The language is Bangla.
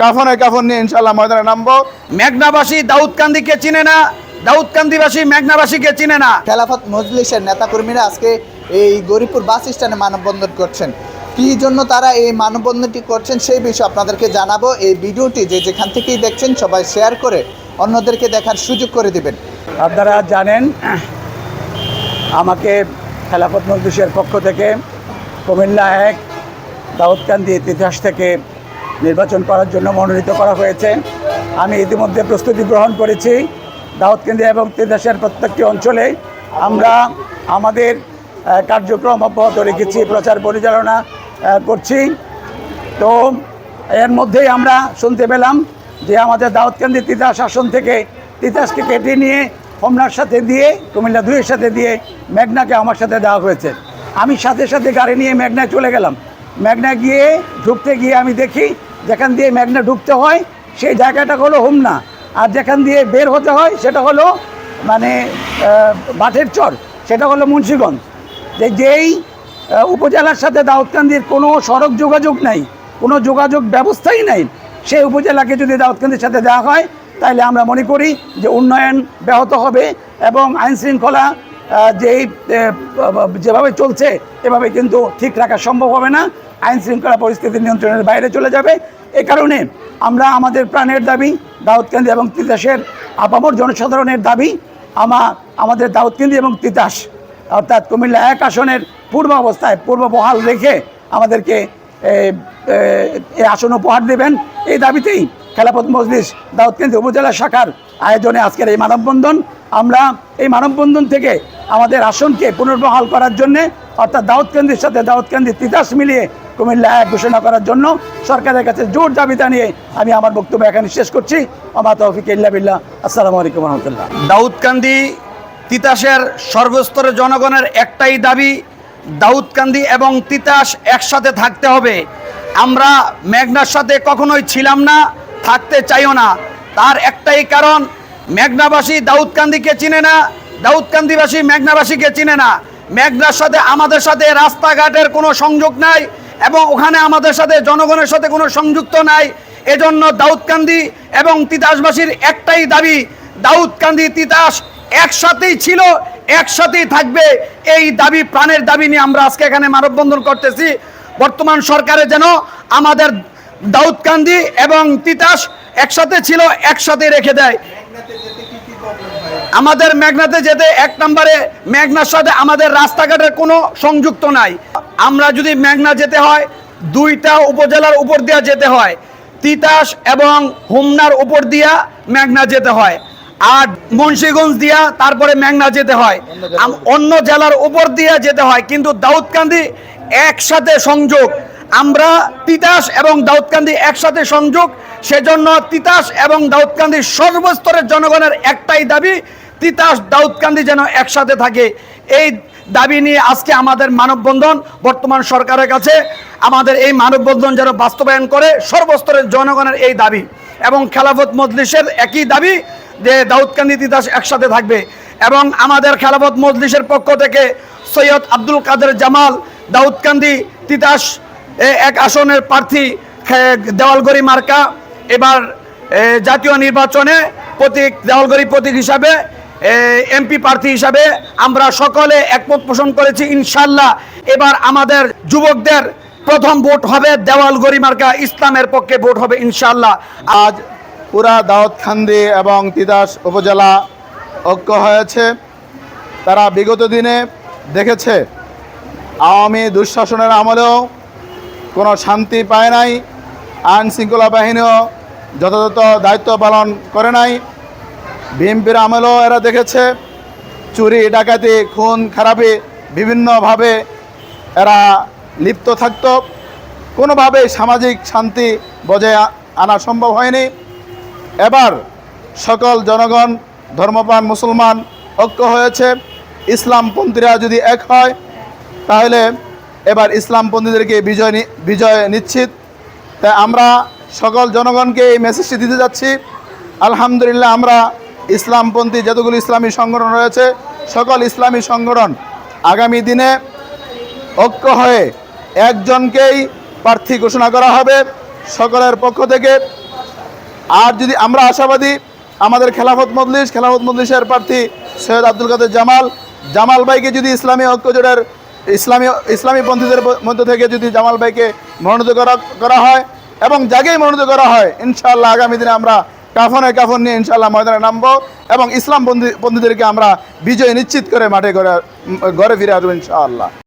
কাফনে কাফন নিয়ে ইনশাল্লাহ ময়দানে নামবো। মেঘনাবাসী দাউদকান্দিকে চিনে না দাউদকান্দিবাসী মেঘনাবাসীকে চিনে না। খেলাফত মজলিসের নেতাকর্মীরা আজকে এই গরিপুর বাস স্ট্যান্ডে মানববন্ধন করছেন। কী জন্য তারা এই মানববন্ধনটি করছেন সেই বিষয়ে আপনাদেরকে জানাব। এই ভিডিওটি যে যেখান থেকেই দেখছেন সবাই শেয়ার করে অন্যদেরকে দেখার সুযোগ করে দিবেন। আপনারা জানেন আমাকে খেলাফত মজলিসের পক্ষ থেকে কুমিল্লা এক দাউদকান্দি ইতিহাস থেকে নির্বাচন করার জন্য মনোনীত করা হয়েছে। আমি ইতিমধ্যে প্রস্তুতি গ্রহণ করেছি দাউদকান্দি এবং তিতাসের প্রত্যেকটি অঞ্চলে। আমরা আমাদের কার্যক্রম অব্যাহত রেখেছি, প্রচার পরিচালনা করছি। তো এর মধ্যেই আমরা শুনতে পেলাম যে আমাদের দাউদকান্দি তিতাস আসন থেকে তিতাসকে কেটে নিয়ে হোমনার সাথে দিয়ে, কুমিল্লা দুইয়ের সাথে দিয়ে মেঘনাকে আমার সাথে দেওয়া হয়েছে। আমি সাথে সাথে গাড়ি নিয়ে মেঘনায় চলে গেলাম। মেঘনা গিয়ে ঢুকতে গিয়ে আমি দেখি যেখান দিয়ে মেঘনা ঢুকতে হয় সেই জায়গাটা হলো হোমনা। আর যেখান দিয়ে বের হতে হয় সেটা হলো মানে বাটের চর সেটা হলো মুন্সীগঞ্জ। যে যেই উপজেলার সাথে দাউদকান্দির কোনো সড়ক যোগাযোগ নাই কোনো যোগাযোগ ব্যবস্থাই নাই সেই উপজেলাকে যদি দাউদকান্দির সাথে দেওয়া হয় তাহলে আমরা মনে করি যে উন্নয়ন ব্যাহত হবে এবং আইন শৃঙ্খলা আহ, যেই যেভাবে চলছে, এভাবে কিন্তু ঠিক রাখা সম্ভব হবে না। আইন শৃঙ্খলা পরিস্থিতি নিয়ন্ত্রণের বাইরে চলে যাবে। এ কারণে আমরা আমাদের প্রাণের দাবি, দাউদকান্দি এবং তিতাসের আপামর জনসাধারণের দাবি, আমা, আমাদের দাউদকান্দি এবং তিতাস, অর্থাৎ কুমিল্লা এক আসনের পূর্ব অবস্থায়, পূর্ব বহাল রেখে আমাদেরকে এই আসন উপহার দেবেন। এই দাবিতেই খেলাপথ মজলিস দাউদকান্দি উপজেলা শাখার আয়োজনে আজকের এই মানববন্ধন। আমরা এই মানববন্ধন থেকে আমাদের আসনকে পুনর্বহাল করার জন্যে, অর্থাৎ দাউদকান্দির সাথে দাউদকান্দি তিতাস মিলিয়ে কুমিল্লা এক ঘোষণা করার জন্য সরকারের কাছে জোর দাবি জানিয়ে আমি আমার বক্তব্য এখানে শেষ করছি। আমা তৌফিক ইল্লা বিল্লাহ। আসসালামু আলাইকুম রহমতুল্লাহ। দাউদকান্দি তিতাসের সর্বস্তরের জনগণের একটাই দাবি দাউদকান্দি এবং তিতাস একসাথে থাকতে হবে। আমরা মেঘনার সাথে কখনোই ছিলাম না, থাকতে চাইও না। তার একটাই কারণ মেঘনাবাসী দাউদকান্দিকে চিনে না, দাউদকান্দিবাসী মেঘনাবাসীকে চিনে না। মেঘনার সাথে আমাদের সাথে রাস্তাঘাটের কোনো সংযোগ নাই এবং ওখানে আমাদের সাথে জনগণের সাথে কোনো সংযুক্ত নাই। এজন্য দাউদকান্দি এবং তিতাসবাসীর একটাই দাবি, দাউদকান্দি তিতাস একসাথেই ছিল, একসাথেই থাকবে। এই দাবি প্রাণের দাবি নিয়ে আমরা আজকে এখানে মানববন্ধন করতেছি। বর্তমান সরকারে যেন আমাদের দাউদকান্দি এবং তিতাস একসাথে ছিল, একসাথে রেখে দেয়। আমাদের মেঘনাতে যেতে এক নম্বরে মেঘনার সাথে আমাদের রাস্তাঘাটের কোনো সংযুক্ত নাই। আমরা যদি মেঘনা যেতে হয়, দুইটা উপজেলার উপর দিয়া যেতে হয়, তিতাস এবং হোমনার উপর দিয়া মেঘনা যেতে হয়। আর মুন্সিগঞ্জ দিয়া তারপরে মেঘনা যেতে হয়। অন্য জেলার উপর দিয়া যেতে হয়, কিন্তু দাউদকান্দি একসাথে সংযোগ। আমরা তিতাস এবং দাউদকান্দি একসাথে সংযোগ, সেজন্য তিতাস এবং দাউদকান্দির সর্বস্তরের জনগণের একটাই দাবি তিতাস দাউদকান্দি যেন একসাথে থাকে। এই দাবি নিয়ে আজকে আমাদের মানববন্ধন বর্তমান সরকারের কাছে। আমাদের এই মানববন্ধন যেন বাস্তবায়ন করে সর্বস্তরের জনগণের এই দাবি এবং খেলাফত মজলিসের একই দাবি যে দাউদকান্দি তিতাস একসাথে থাকবে এবং আমাদের খেলাফত মজলিসের পক্ষ থেকে সৈয়দ আব্দুল কাদের জামাল দাউদকান্দি তিতাস এক আসনের প্রার্থী দেওয়ালগড়ি মার্কা। এবার জাতীয় নির্বাচনে প্রতীক দেওয়ালগড়ি প্রতীক হিসাবে এমপি প্রার্থী হিসাবে আমরা সকলে একমত পোষণ করেছি, ইনশাল্লাহ। এবার আমাদের যুবকদের প্রথম ভোট হবে দেওয়ালগড়ি মার্কা, ইসলামের পক্ষে ভোট হবে, ইনশাল্লাহ। আজ পুরা দাউদখান্দি এবং তিতাস উপজেলা ঐক্য হয়েছে। তারা বিগত দিনে দেখেছে, আওয়ামী দুঃশাসনের আমলেও কোনো শান্তি পায় নাই আইন শৃঙ্খলা বাহিনীও যথাযথ দায়িত্ব পালন করে নাই। বিএনপির আমলেও এরা দেখেছে। চুরি, ডাকাতি, খুন, খারাপি বিভিন্নভাবে এরা লিপ্ত থাকত। কোনোভাবেই সামাজিক শান্তি বজায় আনা সম্ভব হয়নি। এবার সকল জনগণ, ধর্মপ্রাণ মুসলমান, ঐক্য হয়েছে। ইসলামপন্থীরা যদি এক হয়, তাহলে এবার ইসলামপন্থীদেরকে বিজয় বিজয় নিশ্চিত। তাই আমরা সকল জনগণকে এই মেসেজটি দিতে যাচ্ছি। আলহামদুলিল্লাহ আমরা ইসলামপন্থী যতগুলো ইসলামী সংগঠন রয়েছে, সকল ইসলামী সংগঠন আগামী দিনে ঐক্য হয়ে একজনকেই প্রার্থী ঘোষণা করা হবে সকলের পক্ষ থেকে। আর যদি আমরা আশাবাদী, আমাদের খেলাফত মজলিস, খেলাফত মজলিসের প্রার্থী সৈয়দ আব্দুল কাদের জামাল জামাল ভাইকে যদি ইসলামী ঐক্যজোটের ইসলামী ইসলামী পন্থীদের মধ্য থেকে যদি জামাল ভাইকে মনোনীত করা করা হয় এবং যাকেই মনোনীত করা হয়, ইনশাআল্লাহ আগামী দিনে আমরা কাফনে কাফন নিয়ে ইনশাল্লাহ ময়দানে নামবো এবং ইসলাম বন্ধু বন্ধুদেরকে আমরা বিজয় নিশ্চিত করে মাঠে ঘরে ঘরে ফিরে আসব ইনশাআল্লাহ।